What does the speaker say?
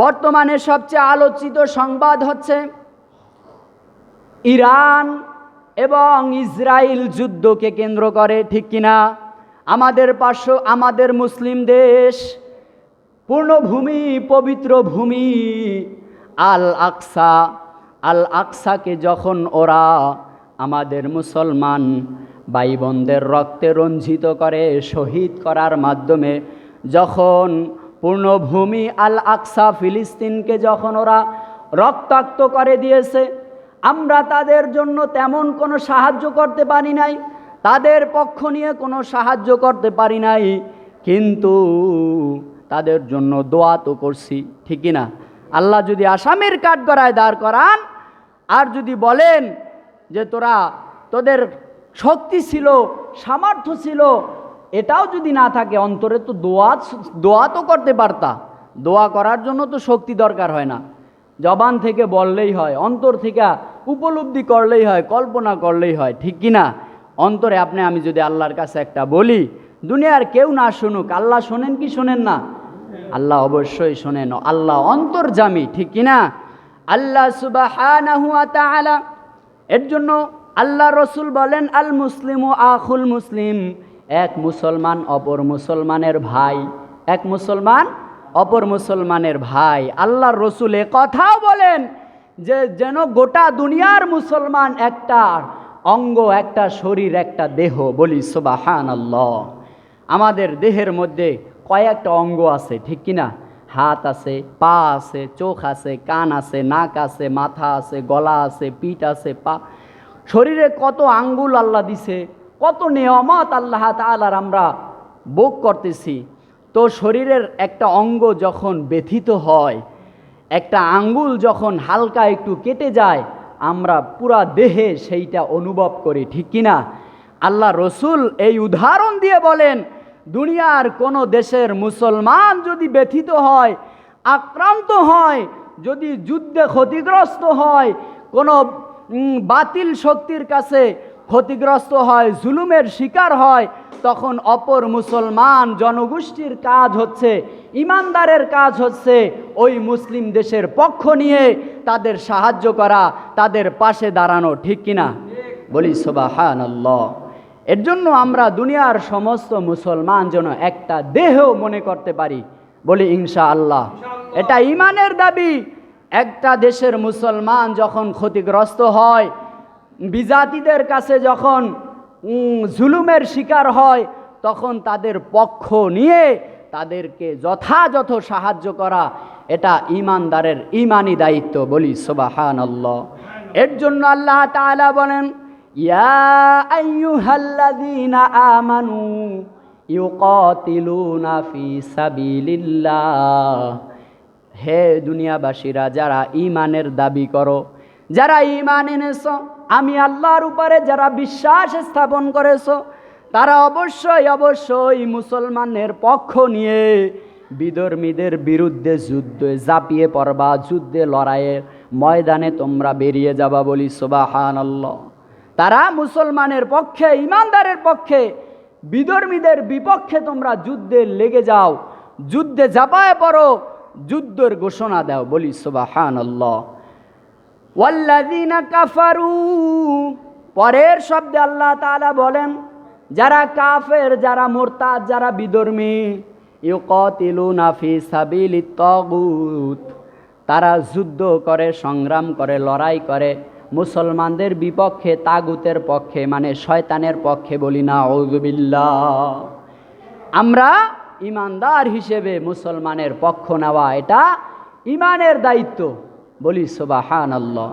বর্তমানে সবচেয়ে আলোচিত সংবাদ হচ্ছে ইরান এবং ইসরায়েল যুদ্ধকে কেন্দ্র করে, ঠিক কিনা? আমাদের পার্শ্ব, আমাদের মুসলিম দেশ, পূর্ণভূমি, পবিত্র ভূমি আল আকসা আল আকসাকে যখন ওরা আমাদের মুসলমান ভাই বোনদের রক্তে রঞ্জিত করে, শহীদ করার মাধ্যমে, যখন পূর্ণভূমি আল আকসা ফিলিস্তিনকে যখন ওরা রক্তাক্ত করে দিয়েছে, আমরা তাদের জন্য তেমন কোনো সাহায্য করতে পারি নাই, তাদের পক্ষ নিয়ে কোনো সাহায্য করতে পারি নাই, কিন্তু তাদের জন্য দোয়া তো করছি ঠিকই না আল্লাহ যদি আসামের কাঠগড়ায় দাঁড় করান, আর যদি বলেন যে তোরা তোদের শক্তি ছিল, সামর্থ্য ছিল এটাও যদি না থাকে, অন্তরে তো দোয়া দোয়া তো করতে পারতা। দোয়া করার জন্য তো শক্তি দরকার হয় না। জবান থেকে বললেই হয়, অন্তর থেকে উপলব্ধি করলেই হয়, কল্পনা করলেই হয়, ঠিক কি না? অন্তরে আপনি, আমি যদি আল্লাহর কাছে একটা বলি, দুনিয়ার কেউ না শুনুক, আল্লাহ শোনেন কি শোনেন না? আল্লাহ অবশ্যই শোনেন। আল্লাহ অন্তর্জামী ঠিক কি না? আল্লাহ তাআলা, এর জন্য আল্লাহ রসুল বলেন আল মুসলিম ও আখুল মুসলিম। এক মুসলমান অপর মুসলমানের ভাই, এক মুসলমান অপর মুসলমানের ভাই। আল্লাহর রসুল কথাও বলেন যে, যেন গোটা দুনিয়ার মুসলমান একটা অঙ্গ, একটা শরীর, একটা দেহ বলি সুবাহান আল্লাহ আমাদের দেহের মধ্যে কয়েকটা অঙ্গ আছে, ঠিক কিনা? হাত আছে, পা আছে, চোখ আছে, কান আছে, নাক আছে, মাথা আছে, গলা আছে, পিঠ আছে, পা। শরীরে কত আঙ্গুল আল্লাহ দিছে কত নিয়মত আল্লাহ তালার আমরা ভোগ করতেছি। তো শরীরের একটা অঙ্গ যখন ব্যথিত হয়, একটা আঙ্গুল যখন হালকা একটু কেটে যায়, আমরা পুরা দেহে সেইটা অনুভব করি, ঠিক কিনা আল্লাহ রসুল এই উদাহরণ দিয়ে বলেন, দুনিয়ার কোনো দেশের মুসলমান যদি ব্যথিত হয়, আক্রান্ত হয়, যদি যুদ্ধে ক্ষতিগ্রস্ত হয়, কোনো বাতিল শক্তির কাছে ক্ষতিগ্রস্ত হয়, জুলুমের শিকার হয়, তখন অপর মুসলমান জনগোষ্ঠীর কাজ হচ্ছে, ইমানদারের কাজ হচ্ছে ওই মুসলিম দেশের পক্ষ নিয়ে তাদের সাহায্য করা, তাদের পাশে দাঁড়ানো, ঠিক কিনা? বলি সোবাহান এর জন্য আমরা দুনিয়ার সমস্ত মুসলমান যেন একটা দেহ মনে করতে পারি। বলি ইনশা আল্লাহ এটা ইমানের দাবি। একটা দেশের মুসলমান যখন ক্ষতিগ্রস্ত হয় বিজাতিদের কাছে যখন জুলুমের শিকার হয়, তখন তাদের পক্ষ নিয়ে তাদেরকে যথাযথ সাহায্য করা, এটা ইমানদারের ইমানি দায়িত্ব বলি সোবাহান আল্লাহ এর জন্য আল্লাহ তাআলা বলেন আমানু হে দুনিয়াবাসীরা, যারা ইমানের দাবি করো, যারা ইমান এনেছ আমি আল্লাহর উপরে যারা বিশ্বাস স্থাপন করেছ, তারা অবশ্যই অবশ্যই মুসলমানের পক্ষ নিয়ে বিধর্মীদের বিরুদ্ধে যুদ্ধে ঝাঁপিয়ে পড়বা, যুদ্ধে লড়াইয়ের ময়দানে তোমরা বেরিয়ে যাবা বলি সোবাহান তারা মুসলমানের পক্ষে, ইমানদারের পক্ষে, বিধর্মীদের বিপক্ষে তোমরা যুদ্ধে লেগে যাও, যুদ্ধে ঝাঁপায় পড়ো, যুদ্ধের ঘোষণা দাও বলি সুবাহান আল্লাহ ওয়াল্লাযীনা কাফারু। পরের শব্দে আল্লাহ তাআলা বলেন, যারা কাফের, যারা মোরতাদ, যারা বিধর্মী, ইউকাতিলুনা ফি সাবিলিত তাগুত। তারা যুদ্ধ করে, সংগ্রাম করে, লড়াই করে। মুসলমানদের বিপক্ষে, তাগুতের পক্ষে মানে শয়তানের পক্ষে বলি না ঔজুবিল্লাহ আমরা ইমানদার হিসেবে মুসলমানের পক্ষ নেওয়া, এটা ইমানের দায়িত্ব। বলি সোবাহান আল্লাহ